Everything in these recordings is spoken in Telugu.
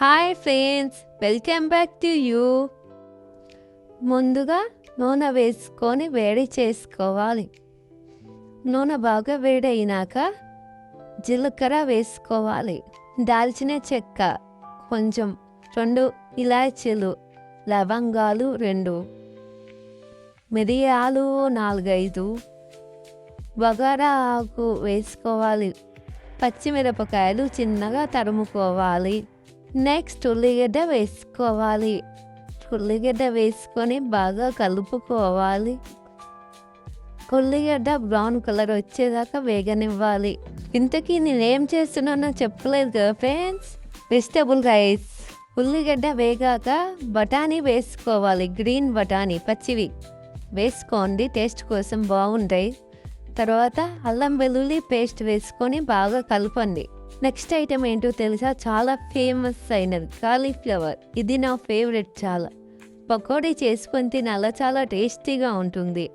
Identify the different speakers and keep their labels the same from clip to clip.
Speaker 1: Hi friends welcome back to you ముందుగా నూనె వేసుకొని వేడి చేసుకోవాలి. నూనె బాగా వేడైనాక జీలకర్ర వేసుకోవాలి. దాల్చిన చెక్క కొంచెం రెండు ఇలాచీలు లవంగాలు రెండు మిరియాలు నాలుగైదు బగారా ఆకు వేసుకోవాలి. పచ్చిమిరపకాయలు చిన్నగా తరుముకోవాలి. నెక్స్ట్ ఉల్లిగడ్డ వేసుకోవాలి ఉల్లిగడ్డ వేసుకొని బాగా కలుపుకోవాలి. ఉల్లిగడ్డ బ్రౌన్ కలర్ వచ్చేదాకా వేగనివ్వాలి. ఇంతకీ నేనేం చేస్తున్నానో చెప్పలేదు కదా ఫ్రెండ్స్? వెజిటబుల్ రైస్ ఉల్లిగడ్డ వేగాక బఠానీ వేసుకోవాలి. గ్రీన్ బఠానీ పచ్చివి. వేసుకోండి టేస్ట్ కోసం బాగుంటాయి. తర్వాత అల్లం వెల్లుల్లి పేస్ట్ వేసుకొని బాగా కలపండి. నెక్స్ట్ ఐటెం ఏంటో తెలుసా? చాలా ఫేమస్ అయినది కాలీఫ్లవర్. ఇది నా ఫేవరెట్ చాలా. పకోడీ చేసుకొని తినాలా చాలా టేస్టీగా ఉంటుంది.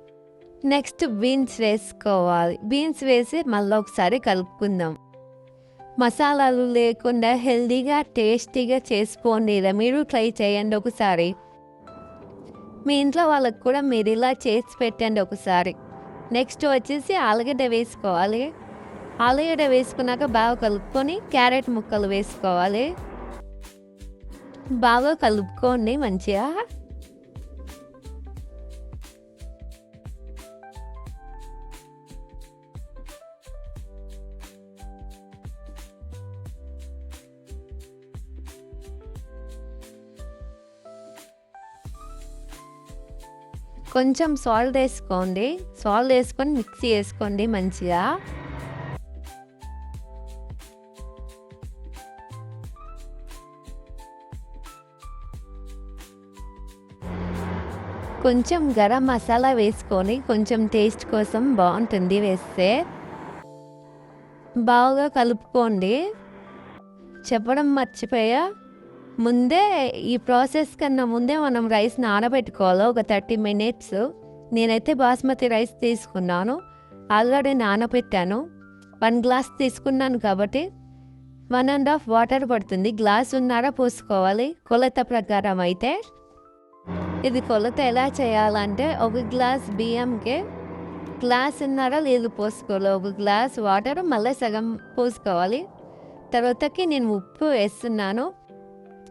Speaker 1: నెక్స్ట్ బీన్స్ వేసుకోవాలి. బీన్స్ వేసి మళ్ళీ ఒకసారి కలుపుకుందాం. మసాలాలు లేకుండా హెల్దీగా టేస్టీగా చేసుకోండి ఇలా మీరు ట్రై చేయండి ఒకసారి. మీ ఇంట్లో వాళ్ళకి కూడా మీరు ఇలా చేసి పెట్టండి ఒకసారి. నెక్స్ట్ వచ్చేసి ఆలుగడ్డ వేసుకోవాలి. ఆలుగడ్డ వేసుకున్నాక బాగా కలుపుకొని క్యారెట్ ముక్కలు వేసుకోవాలి. బాగా కలుపుకోండి మంచిగా. కొంచెం సాల్ట్ వేసుకోండి. సాల్ట్ వేసుకొని మిక్సీ వేసుకోండి మంచిగా. కొంచెం గరం మసాలా వేసుకొని కొంచెం టేస్ట్ కోసం బాగుంటుంది వేస్తే. బాగా కలుపుకోండి. చెప్పడం మర్చిపోయా. ముందే ఈ ప్రాసెస్ కన్నా ముందే మనం రైస్ నానబెట్టుకోవాలి ఒక థర్టీ మినిట్స్ నేనైతే బాస్మతి రైస్ తీసుకున్నాను. ఆల్రెడీ నానబెట్టాను. వన్ గ్లాస్ తీసుకున్నాను కాబట్టి వన్ అండ్ హాఫ్ వాటర్ పడుతుంది. గ్లాస్ ఉన్నారా పోసుకోవాలి. కొలత ప్రకారం అయితే. ఇది కొలత ఎలా చేయాలంటే ఒక గ్లాస్ బియ్యంకి గ్లాస్ ఉన్నారా నీళ్ళు పోసుకోవాలి. ఒక గ్లాస్ వాటర్ మళ్ళీ సగం పోసుకోవాలి. తర్వాతకి నేను ఉప్పు వేస్తున్నాను.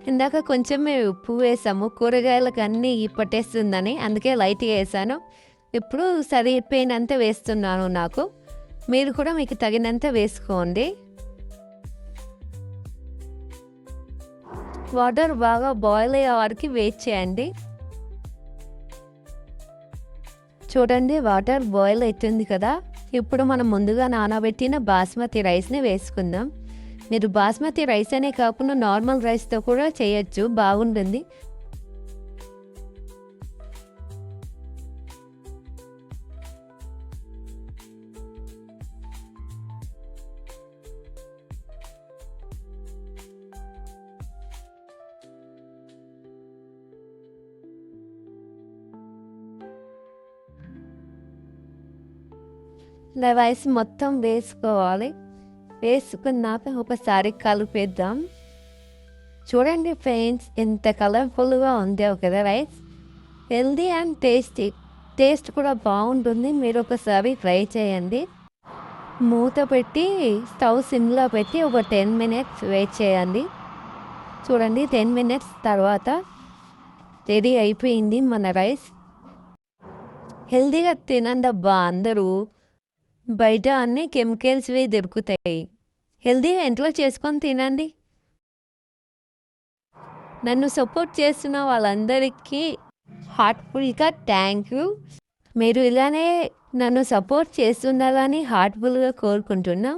Speaker 1: ఇందాక కొంచెమే ఉప్పు వేసాము. కూరగాయలకు అన్నీ పట్టేస్తుందని అందుకే లైట్గా వేసాను. ఇప్పుడు సరిపోయినంత వేస్తున్నాను నాకు. మీరు కూడా మీకు తగినంత వేసుకోండి. వాటర్ బాగా బాయిల్ అయ్యే వరకు వెయిట్ చేయండి. చూడండి వాటర్ బాయిల్ అవుతుంది కదా. ఇప్పుడు మనం ముందుగా నానబెట్టిన బాస్మతి రైస్ని వేసుకుందాం. మీరు బాస్మతి రైస్ అనే కాకుండా నార్మల్ రైస్తో కూడా చేయొచ్చు బాగుంటుంది. రైస్ మొత్తం వేసుకోవాలి. వేసుకున్నాక ఒకసారి కలిపేద్దాం. చూడండి ఫ్రెండ్స్ ఎంత కలర్ఫుల్గా ఉంది కదా rice healthy and tasty. Taste కూడా బాగుంటుంది. మీరు ఒకసారి ట్రై చేయండి. మూత పెట్టి స్టవ్ సిమ్లో పెట్టి ఒక టెన్ మినిట్స్ వెయిట్ చేయండి. చూడండి టెన్ మినిట్స్ తర్వాత రెడీ అయిపోయింది మన రైస్ హెల్దీగా తినండి అబ్బా అందరూ. బయట అన్ని కెమికల్స్వి దొరుకుతాయి. హెల్దీగా ఇంట్లో చేసుకొని తినండి. నన్ను సపోర్ట్ చేస్తున్న వాళ్ళందరికీ హార్ట్ఫుల్గా థ్యాంక్ యూ. మీరు ఇలానే నన్ను సపోర్ట్ చేస్తుండాలని హార్ట్ఫుల్గా కోరుకుంటున్నాం.